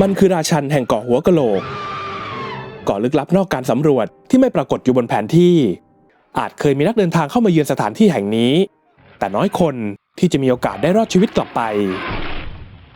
มันคือราชันแห่งเกาะหัวกะโหลกเกาะลึกลับนอกการสำรวจที่ไม่ปรากฏอยู่บนแผนที่ อาจเคยมีนักเดินทางเข้ามาเยือนสถานที่แห่งนี้ แต่น้อยคนที่จะมีโอกาสได้รอดชีวิตกลับไป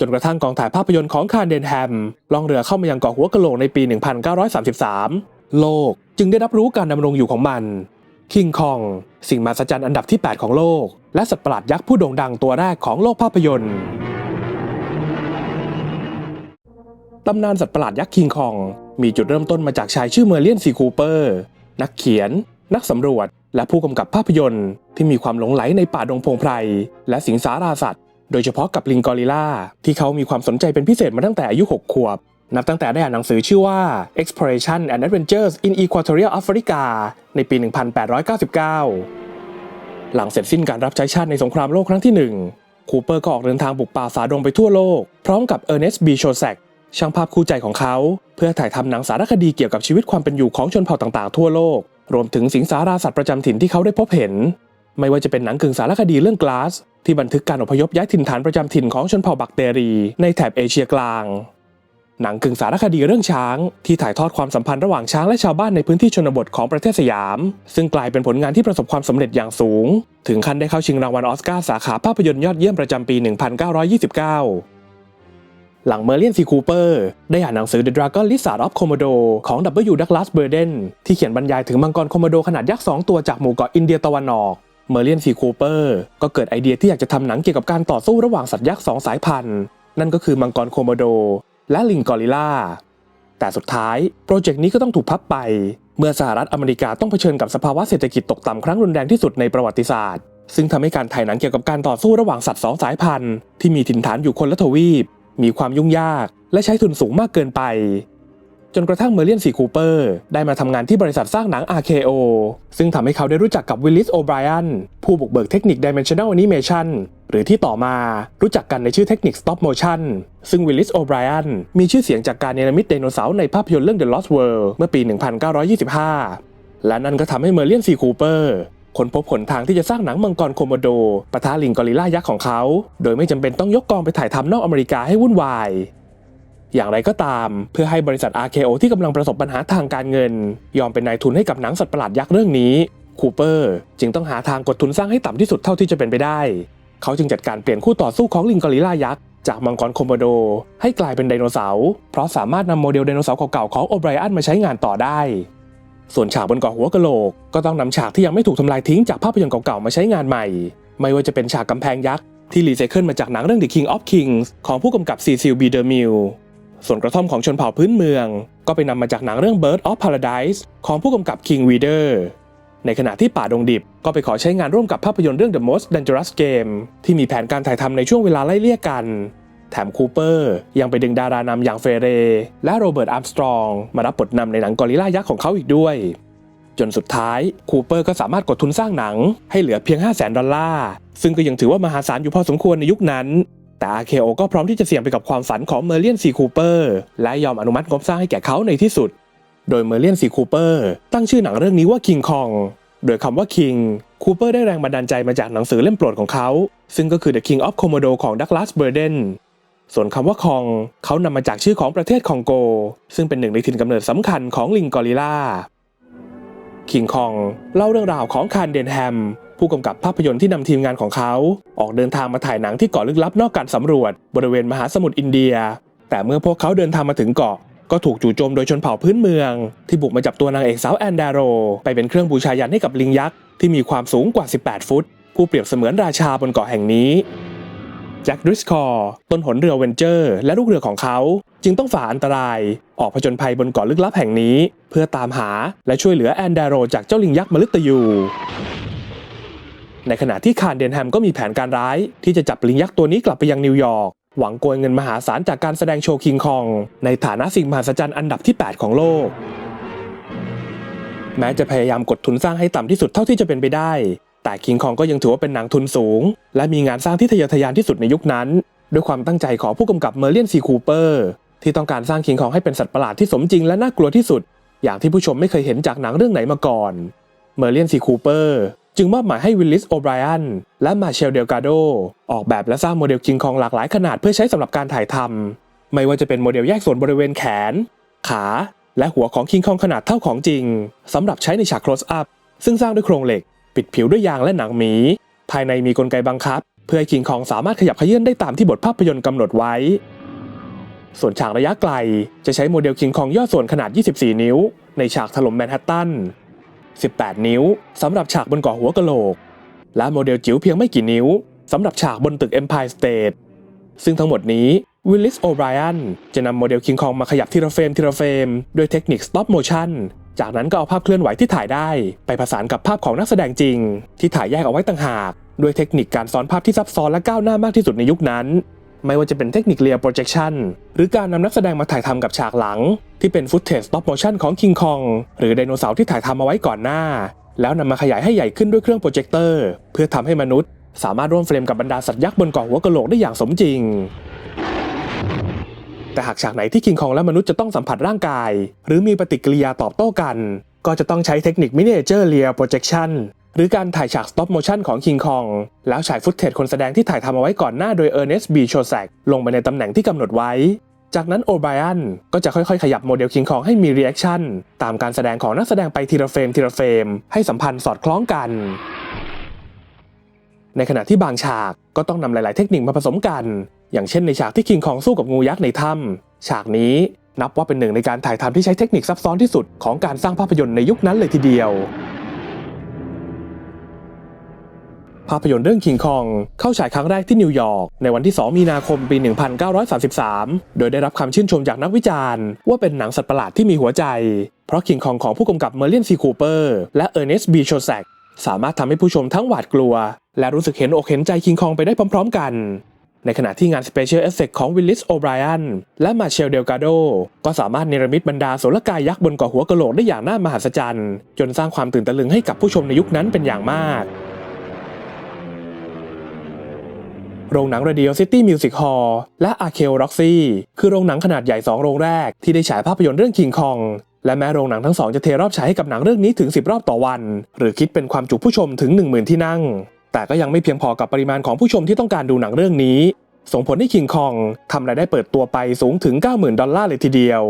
จนกระทั่งกองถ่ายภาพยนตร์ของคาร์เดนแฮมล่องเรือเข้ามายังเกาะหัวกะโหลกในปี 1933 โลกจึงได้รับรู้การดำรงอยู่ของมันคิงคอง สิ่งมหัศจรรย์อันดับที่ 8 ของโลก และสัตว์ประหลาดยักษ์ผู้โด่งดังตัวแรกของโลกภาพยนตร์ ตำนานสัตว์ประหลาดยักษ์คิงคอง มีจุดเริ่มต้นมาจากชายชื่อเมอร์เลียนซีคูเปอร์ นักเขียน นักสำรวจ และผู้กำกับภาพยนตร์ ที่มีความหลงไหลในป่าดงพงไพร และสิงสาราสัตว์ โดยเฉพาะกับลิงกอริลลาที่เขามีความสนใจเป็นพิเศษมาตั้งแต่อายุ 6 ขวบ นับตั้งแต่ได้อ่านหนังสือชื่อว่า Exploration and Adventures in Equatorial Africa ในปี 1899 หลังเสร็จสิ้นการรับใช้ชาติในสงครามโลกครั้งที่หนึ่งคูเปอร์ก็ออกเดินทางบุกป่าฝ่าดงไปทั่วโลก พร้อมกับเออร์เนสต์บีโชแซก ช่างภาพคู่ใจของเขา เพื่อถ่ายทำหนังสารคดีเกี่ยวกับชีวิตความเป็นอยู่ของชนเผ่าต่างๆทั่วโลก รวมถึงสิงสาราสัตว์ประจำถิ่นที่เขาได้พบเห็น ไม่ว่าจะเป็นหนังกึ่งสารคดีเรื่องกลาส ที่บันทึกการอพยพย้ายถิ่นฐานประจำถิ่นของชนเผ่าบักเตรีในแถบเอเชียกลาง หนังกึ่งสารคดีเรื่องช้าง ที่ถ่ายทอดความสัมพันธ์ระหว่างช้างและชาวบ้านในพื้นที่ชนบทของประเทศสยาม ซึ่งกลายเป็นผลงานที่ประสบความสำเร็จอย่างสูง ถึงขั้นได้เข้าชิงรางวัลออสการ์สาขาภาพยนตร์ยอดเยี่ยมประจำปี 1929 หลังเมอร์เลียนซีคูเปอร์ได้อ่านหนังสือ The Dragon Lizard of Komodo ของ W. Douglas Burden ที่เขียนบรรยายถึงมังกรโคโมโดขนาดยักษ์ 2 ตัวจากหมู่เกาะอินเดียตะวันออกเมอร์เลียนซีคูเปอร์ก็เกิดไอเดียที่อยากจะทำหนังเกี่ยวกับการต่อสู้ระหว่างสัตว์ยักษ์สองสายพันธุ์ นั่นก็คือมังกรโคโมโด และลิงกอริลลาแต่สุดท้ายโปรเจกต์นี้ก็ต้องถูกพับไป เมื่อสหรัฐอเมริกาต้องเผชิญกับสภาวะเศรษฐกิจตกต่ำครั้งรุนแรงที่สุดในประวัติศาสตร์ ซึ่งทำให้การถ่ายหนังเกี่ยวกับการต่อสู้ระหว่างสัตว์สองสายพันธุ์ที่มีถิ่นฐานอยู่คนละทวีป มีความยุ่งยาก และใช้ทุนสูงมากเกินไป จนกระทั่งเมอร์เลียนซีคูเปอร์ได้มาทำงานที่บริษัทสร้างหนัง RKO ซึ่งทำให้เขาได้รู้จักกับวิลลิสโอไบรอันผู้บุกเบิกเทคนิค Dimensional Animation หรือที่ต่อมารู้จักกันในชื่อเทคนิค Stop Motion ซึ่งวิลลิสโอไบรอันมีชื่อเสียงจากการเนรมิตไดโนเสาร์ในภาพยนตร์เรื่อง The Lost World เมื่อปี 1925 และนั่นก็ทำให้เมอร์เลียนซีคูเปอร์ ค้นพบหนทางที่จะสร้างหนังมังกรโคโมโดปะทะลิงกอริลลายักษ์ของเขา โดยไม่จำเป็นต้องยกกองไปถ่ายทำนอกอเมริกาให้วุ่นวาย อย่างไรก็ตาม เพื่อให้บริษัท RKO ที่กำลังประสบปัญหาทางการเงิน ยอมเป็นนายทุนให้กับหนังสัตว์ประหลาดยักษ์เรื่องนี้คูเปอร์จึงต้องหาทางกดทุนสร้างให้ต่ำที่สุดเท่าที่จะเป็นไปได้ เขาจึงจัดการเปลี่ยนคู่ต่อสู้ของลิงกอริลลายักษ์จากมังกรโคโมโด ให้กลายเป็นไดโนเสาร์เพราะสามารถนำโมเดลไดโนเสาร์เก่าๆของโอไบรอันมาใช้งานต่อได้ ส่วนฉากบนเกาะหัวกะโหลกก็ต้องนำฉากที่ยังไม่ถูกทำลายทิ้งจากภาพยนตร์เก่าๆมาใช้งานใหม่ ไม่ว่าจะเป็นฉากกำแพงยักษ์ที่รีไซเคิลมาจากหนังเรื่อง The King of Kings ของผู้กำกับซีซิลบีเดอร์มิลส่วนกระท่อมของชนเผ่าพื้นเมือง ก็ไปนำมาจากหนังเรื่อง Bird of Paradise ของผู้กำกับ King Weeder ในขณะที่ป่าดงดิบก็ไปขอใช้งานร่วมกับภาพยนตร์เรื่อง The Most Dangerous Game ที่มีแผนการถ่ายทำในช่วงเวลาไล่เลี่ยกัน แถมคูเปอร์ยังไปดึงดารานำอย่างเฟเร และโรเบิร์ตอาร์มสตรองมารับบทนำในหนังกอริลลายักษ์ของเขาอีกด้วย จนสุดท้ายคูเปอร์ก็สามารถกดทุนสร้างหนังให้เหลือเพียง 5 0 0แสนดอลลาร์ซึ่งก็ยังถือว่ามหาศาลอยู่พอสมควรในยุคนั้น แต่ RKO ก็พร้อมที่จะเสี่ยงไปกับความฝันของเมอร์เลียนซีคูเปอร์และยอมอนุมัติงบสร้างให้แก่เขาในที่สุด โดยเมอร์เลียนซีคูเปอร์ตั้งชื่อหนังเรื่องนี้ว่า King Kong โดยคำว่า King คูเปอร์ได้แรงบันดาลใจมาจากหนังสือเล่มโปรดของเขา ซึ่งก็คือ The King of Komodo ของดักลาสเบอร์เดน ส่วนคำว่าคองเขานำมาจากชื่อของประเทศคองโก ซึ่งเป็นหนึ่งในถิ่นกำเนิดสำคัญของลิงกอริลลาคิงคองเล่าเรื่องราวของคาร์เดนแฮม ผู้กำกับภาพยนตร์ที่นำทีมงานของเขา ออกเดินทางมาถ่ายหนังที่เกาะลึกลับนอกการสำรวจ บริเวณมหาสมุทรอินเดีย แต่เมื่อพวกเขาเดินทางมาถึงเกาะ ก็ถูกจู่โจมโดยชนเผ่าพื้นเมือง ที่บุกมาจับตัวนางเอกสาวแอนดาโร ไปเป็นเครื่องบูชายันให้กับลิงยักษ์ที่มีความสูงกว่า 18 ฟุต ผู้เปรียบเสมือนราชาบนเกาะแห่งนี้ จ็คดริสคอร์ต้นหนเรือเวนเจอร์ และลูกเรือของเขา จึงต้องฝ่าอันตราย ออกผจญภัยบนเกาะลึกลับแห่งนี้ เพื่อตามหาและช่วยเหลือแอนดาโรจากเจ้าลิงยักษ์มฤตยู ในขณะที่คาร์เดนแฮมก็มีแผนการร้าย ที่จะจับลิงยักษ์ตัวนี้กลับไปยังนิวยอร์กหวังโกยเงินมหาศาลจากการแสดงโชว์คิงคอง ในฐานะสิ่งมหัศจรรย์อันดับที่ 8 ของโลก แม้จะพยายามกดทุนสร้างให้ต่ำที่สุดเท่าที่จะเป็นไปได้ แต่คิงคองก็ยังถือว่าเป็นหนังทุนสูง และมีงานสร้างที่ทะเยอทะยานที่สุดในยุคนั้น ด้วยความตั้งใจของผู้กำกับเมอร์เลียนซีคูเปอร์ที่ต้องการสร้างคิงคองให้เป็นสัตว์ประหลาดที่สมจริงและน่ากลัวที่สุด อย่างที่ผู้ชมไม่เคยเห็นจากหนังเรื่องไหนมาก่อนเมอร์เลียนซีคูเปอร์จึงมอบหมายให้วิลลิสโอไบรอันและมาเชลเดลกาโดออกแบบและสร้างโมเดลคิงคองหลากหลายขนาดเพื่อใช้สำหรับการถ่ายทำไม่ว่าจะเป็นโมเดลแยกส่วนบริเวณแขน ขา และหัวของคิงคองขนาดเท่าของจริงสำหรับใช้ในฉาก close up ซึ่งสร้างด้วยโครงเหล็ก ปิดผิวด้วยยางและหนังหมี ภายในมีกลไกบังคับ เพื่อให้คิงคองสามารถขยับเขยื่อนได้ตามที่บทภาพยนตร์กำหนดไว้ ส่วนฉากระยะไกล จะใช้โมเดลคิงคองย่อส่วนขนาด 24 นิ้ว ในฉากถล่มแมนฮัตตัน 18 นิ้วสำหรับฉากบนเกาะหัวกะโหลก และโมเดลจิ๋วเพียงไม่กี่นิ้วสำหรับฉากบนตึก Empire State ซึ่งทั้งหมดนี้วิลลิสโอไบรอันจะนำโมเดลคิงคองมาขยับทีละเฟรมทีละเฟรมด้วยเทคนิค stop motion จากนั้นก็เอาภาพเคลื่อนไหวที่ถ่ายได้ ไปผสานกับภาพของนักแสดงจริง ที่ถ่ายแยกเอาไว้ต่างหากด้วยเทคนิคการซ้อนภาพที่ซับซ้อนและก้าวหน้ามากที่สุดในยุคนั้น ไม่ว่าจะเป็นเทคนิคเรีย projection หรือการนำนักแสดงมาถ่ายทำกับฉากหลัง ที่เป็นฟุตเทจ stop motion ของ King Kong หรือไดโนเสาร์ที่ถ่ายทำเอาไว้ก่อนหน้า แล้วนำมาขยายให้ใหญ่ขึ้นด้วยเครื่องโปรเจคเตอร์เพื่อทำให้มนุษย์ สามารถร่วมเฟรมกับบรรดาสัตว์ยักษ์บนเกาะหัวกะโหลกได้อย่างสมจริง แต่หากฉากไหนที่คิงคองและมนุษย์จะต้องสัมผัสร่างกาย หรือมีปฏิกิริยาตอบโต้กัน ก็จะต้องใช้เทคนิค Miniature Rear Projection หรือการถ่ายฉาก Stop Motion ของ King Kong แล้วฉายฟุตเทจคนแสดงที่ถ่ายทำเอาไว้ก่อนหน้าโดย Ernest B. c h o s a k ลงไปในตำแหน่งที่กำหนดไว้ จากนั้นโอไบรอันก็จะค่อยๆ ขยับโมเดล King Kong ให้มี reaction ตามการแสดงของนักแสดงไปทีละเฟรมทีละเฟรม ให้สัมพันธ์สอดคล้องกัน ในขณะที่บางฉากก็ต้องนำหลายๆ เทคนิคมาผสมกัน อย่างเช่นในฉากที่คิงคองสู้กับงูยักษ์ในถ้ำฉากนี้นับว่าเป็นหนึ่งในการถ่ายทำที่ใช้เทคนิคซับซ้อนที่สุดของการสร้างภาพยนตร์ในยุคนั้นเลยทีเดียว ภาพยนตร์เรื่องคิงคองเข้าฉายครั้งแรกที่นิวยอร์กในวันที่ 2 มีนาคมปี 1933 โดยได้รับคำชื่นชมจากนักวิจารณ์ ว่าเป็นหนังสัตว์ประหลาดที่มีหัวใจ เพราะคิงคองของผู้กำกับเมอร์เลียนซีคูเปอร์และเออร์เนสต์บีโชแซกสามารถทำให้ผู้ชมทั้งหวาดกลัว และรู้สึกเห็นอกเห็นใจคิงคองไปได้พร้อม ๆ กัน ในขณะที่งาน Special Effect ของวิลลิสโอไบรอันและมาเชลเดลกาโดก็สามารถเนรมิตบรรดาโสลกายยักษ์บนเกาะหัวกะโหลกได้อย่างน่ามหัศจรรย์ จนสร้างความตื่นตะลึงให้กับผู้ชมในยุคนั้นเป็นอย่างมากโรงหนัง Radio City Music Hall และ Arcade Roxy คือโรงหนังขนาดใหญ่ 2 โรงแรกที่ได้ฉายภาพยนตร์เรื่อง King Kong และแม้โรงหนังทั้งสองจะเทรอบฉายให้กับหนังเรื่องนี้ถึง 10 รอบต่อวัน หรือคิดเป็นความจุผู้ชมถึง 10,000 ที่นั่ง แต่ก็ยังไม่เพียงพอกับปริมาณของผู้ชมที่ต้องการดูหนังเรื่องนี้ ส่งผลให้ King Kong ทำรายได้เปิดตัวไปสูงถึง 90,000 ดอลลาร์เลยทีเดียว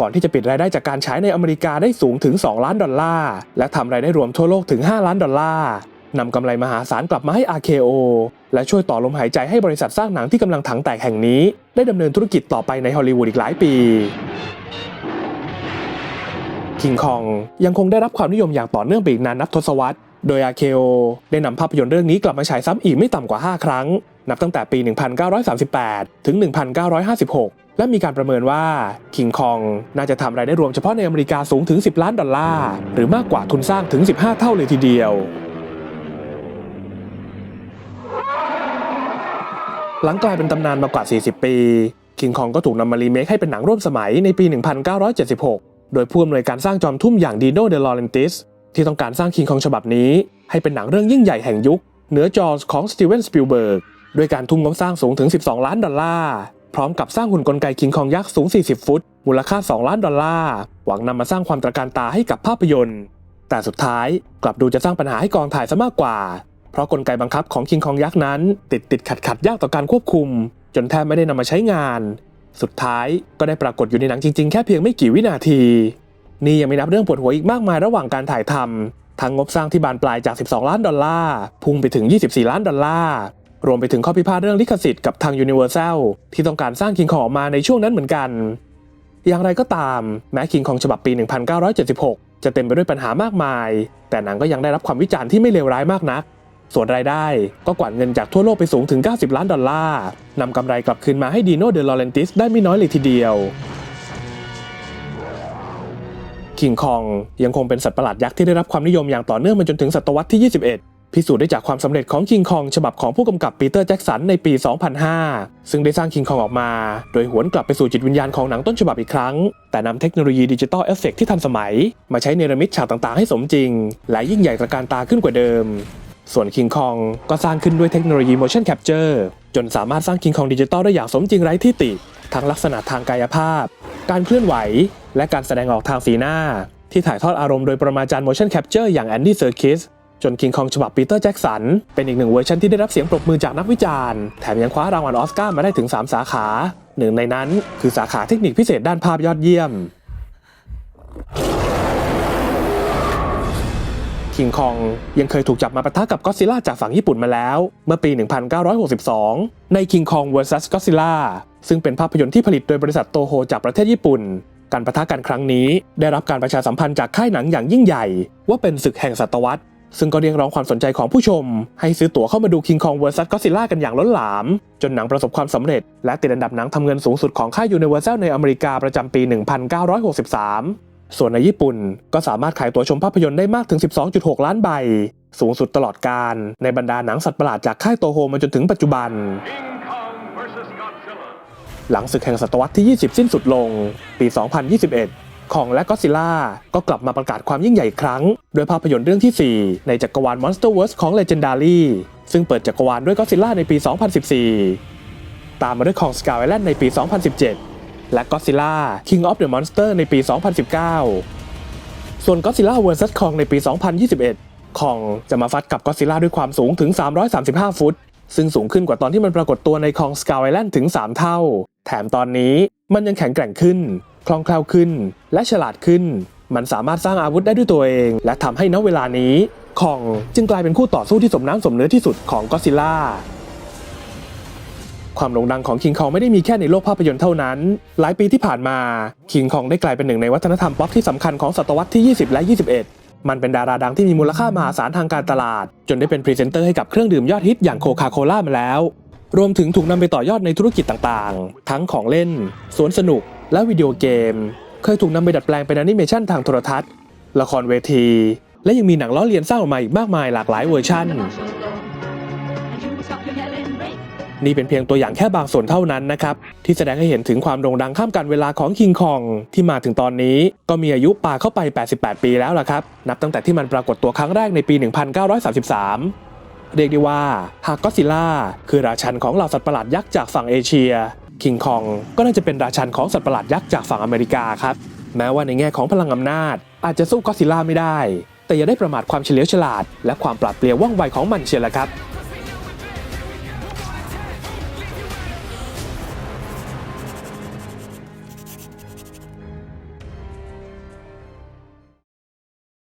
ก่อนที่จะปิดรายได้จากการฉายในอเมริกาได้สูงถึง 2 ล้านดอลลาร์ และทำรายได้รวมทั่วโลกถึง 5 ล้านดอลลาร์นำกำไรมหาศาลกลับมาให้ RKO และช่วยต่อลมหายใจให้บริษัทสร้างหนังที่กำลังถังแตกแห่งนี้ ได้ดำเนินธุรกิจต่อไปในฮอลลีวูดอีกหลายปีคิงคองยังคงได้รับความนิยมอย่างต่อเนื่องไปอีกนานนับทศวรรษ โดย RKO ได้นำภาพยนตร์เรื่องนี้กลับมาฉายซ้ำอีกไม่ต่ำกว่า 5 ครั้ง นับตั้งแต่ปี 1938 ถึง 1956 และมีการประเมินว่าคิงคองน่าจะทำรายได้รวมเฉพาะในอเมริกาสูงถึง 10 ล้านดอลลาร์ หรือมากกว่าทุนสร้างถึง 15 เท่าเลยทีเดียวหลังกลายเป็นตำนานมากว่า 40 ปี คิงคองก็ถูกนำมารีเมคให้เป็นหนังร่วมสมัยในปี 1976 โดยผู้อำนวยการสร้างจอมทุ่มอย่างดีโนเดลอเรนติส ที่ต้องการสร้างคิงคองฉบับนี้ ให้เป็นหนังเรื่องยิ่งใหญ่แห่งยุค เหนือจอของสตีเวนสปิลเบิร์กด้วยการทุ่มงบสร้างสูงถึง 12 ล้านดอลลาร์ พร้อมกับสร้างหุ่นกลไกคิงคองยักษ์สูง 40 ฟุต มูลค่า 2 ล้านดอลลาร์ หวังนำมาสร้างความตระการตาให้กับภาพยนตร์ แต่สุดท้ายกลับดูจะสร้างปัญหาให้กองถ่ายซะมากกว่า เพราะกลไกบังคับของคิงคองยักษ์นั้น ติดติดขัดขัดยากต่อการควบคุม จนแทบไม่ได้นำมาใช้งาน สุดท้ายก็ได้ปรากฏอยู่ในหนังจริงๆ แค่เพียงไม่กี่วินาที นี่ยังไม่นับเรื่องปวดหัวอีกมากมายระหว่างการถ่ายทำทั้งงบสร้างที่บานปลายจาก 12 ล้านดอลลาร์พุ่งไปถึง 24 ล้านดอลลาร์รวมไปถึงข้อพิพาทเรื่องลิขสิทธิ์กับทาง Universal ที่ต้องการสร้างคิงคองออกมาในช่วงนั้นเหมือนกัน อย่างไรก็ตาม แม้คิงคองฉบับปี 1976 จะเต็มไปด้วยปัญหามากมาย แต่หนังก็ยังได้รับความวิจารณ์ที่ไม่เลวร้ายมากนัก ส่วนรายได้ก็กวาดเงินจากทั่วโลกไปสูงถึง 90 ล้านดอลลาร์นำกำไรกลับคืนมาให้ดีโนเดลอเรนติสได้ไม่น้อยเลยทีเดียว คิงคองยังคงเป็นสัตว์ประหลาดยักษ์ที่ได้รับความนิยมอย่างต่อเนื่องมาจนถึงศตวรรษที่ 21 พิสูจน์ได้จากความสำเร็จของคิงคองฉบับของผู้กำกับปีเตอร์แจ็กสันในปี 2005 ซึ่งได้สร้างคิงคองออกมา โดยหวนกลับไปสู่จิตวิญญาณของหนังต้นฉบับอีกครั้ง แต่นำเทคโนโลยีดิจิตอลเอฟเฟกที่ทันสมัย มาใช้เนรมิตฉากต่างๆให้สมจริง และยิ่งใหญ่ตระการตาขึ้นกว่าเดิม ส่วน King Kong ก็สร้างขึ้นด้วยเทคโนโลยี motion capture จนสามารถสร้าง King Kong ดิจิตอลได้อย่างสมจริงไร้ที่ติ ทั้งลักษณะทางกายภาพ การเคลื่อนไหว และการแสดงออกทางสีหน้า ที่ถ่ายทอดอารมณ์โดยประมาจารย์ motion capture อย่างแอนดี้เซอร์คิสจน King Kong ฉบับปีเตอร์แจ็กสันเป็นอีกหนึ่งเวอร์ชันที่ได้รับเสียงปรบมือจากนักวิจารณ์ แถมยังคว้ารางวัลออสการ์มาได้ถึง 3 สาขา หนึ่งในนั้นคือสาขาเทคนิคพิเศษด้านภาพยอดเยี่ยม คิงคอง ยังเคยถูกจับมาปะทะกับก็อดซิล่าจากฝั่งญี่ปุ่นมาแล้ว เมื่อปี 1962 ใน King Kong vs Godzilla ซึ่งเป็นภาพยนตร์ที่ผลิตโดยบริษัทโตโฮจากประเทศญี่ปุ่น การประทะกันครั้งนี้ ได้รับการประชาสัมพันธ์จากค่ายหนังอย่างยิ่งใหญ่ ว่าเป็นศึกแห่งศตวรรษซึ่งก็เรียกร้องความสนใจของผู้ชม ให้ซื้อตั๋วเข้ามาดู King Kong vs Godzilla กันอย่างล้นหลาม จนหนังประสบความสำเร็จ และติดอันดับหนังทำเงินสูงสุดของค่าย Universal ในอเมริกาประจำปี 1963 ส่วนในญี่ปุ่นก็สามารถขายตั๋วชมภาพยนตร์ได้มากถึง 12.6 ล้านใบ สูงสุดตลอดการ ในบรรดาหนังสัตว์ประหลาดจากค่ายโตโฮมาจนถึงปัจจุบัน หลังศึกแห่งศตวรรษที่ 20 สิ้นสุดลง ปี 2021 ของและก็ซิล่าก็กลับมาประกาศความยิ่งใหญ่อีกครั้ง โดยภาพยนตร์เรื่องที่ 4 ในจักรวาล Monsterverse ของ Legendary ซึ่งเปิดจักรวาลด้วยก็ซิล่าในปี 2014 ตามมาด้วยของ Skull Island ในปี 2017 และ Godzilla King of the Monster ในปี 2019 ส่วน Godzilla vs Kong ในปี 2021 คองจะมาฟัดกับ Godzilla ด้วยความสูงถึง 335 ฟุต ซึ่งสูงขึ้นกว่าตอนที่มันปรากฏตัวในคอง Skull Island ถึง 3 เท่า แถมตอนนี้มันยังแข็งแกร่งขึ้น คล่องแคล่วขึ้น และฉลาดขึ้น มันสามารถสร้างอาวุธได้ด้วยตัวเอง และทำให้ณเวลานี้คองจึงกลายเป็นคู่ต่อสู้ที่สมน้ำสมเนื้อที่สุดของ Godzilla ความโด่งดังของคิงคองไม่ได้มีแค่ในโลกภาพยนตร์เท่านั้น หลายปีที่ผ่านมาคิงคองได้กลายเป็นหนึ่งในวัฒนธรรมป๊อปที่สำคัญของศตวรรษที่ 20 และ 21 มันเป็นดาราดังที่มีมูลค่ามหาศาลทางการตลาด จนได้เป็นพรีเซนเตอร์ให้กับเครื่องดื่มยอดฮิตอย่างโคคาโคล่ามาแล้ว รวมถึงถูกนำไปต่อยอดในธุรกิจต่างๆ ทั้งของเล่น สวนสนุก และวิดีโอเกม เคยถูกนำไปดัดแปลงเป็นแอนิเมชันทางโทรทัศน์ ละครเวที และยังมีหนังล้อเลียนสร้างออกมาอีกมากมายหลากหลายเวอร์ชัน นี่เป็นเพียงตัวอย่างแค่บางส่วนเท่านั้นนะครับ ที่แสดงให้เห็นถึงความโด่งดังข้ามการเวลาของคิงคองที่มาถึงตอนนี้ ก็มีอายุป่าเข้าไป 88 ปีแล้วล่ะครับ นับตั้งแต่ที่มันปรากฏตัวครั้งแรกในปี 1933 เรียกได้ว่าหากก็อซิลล่าคือราชันของเหล่าสัตว์ประหลาดยักษ์จากฝั่งเอเชียคิงคองก็น่าจะเป็นราชันของสัตว์ประหลาดยักษ์จากฝั่งอเมริกาครับแม้ว่าในแง่ของพลังอำนาจ อาจจะสู้ก็อซิลล่าไม่ได้ แต่อย่าได้ประมาทความเฉลียวฉลาด และความปราดเปรียวว่องไวของมันเชียวละครับ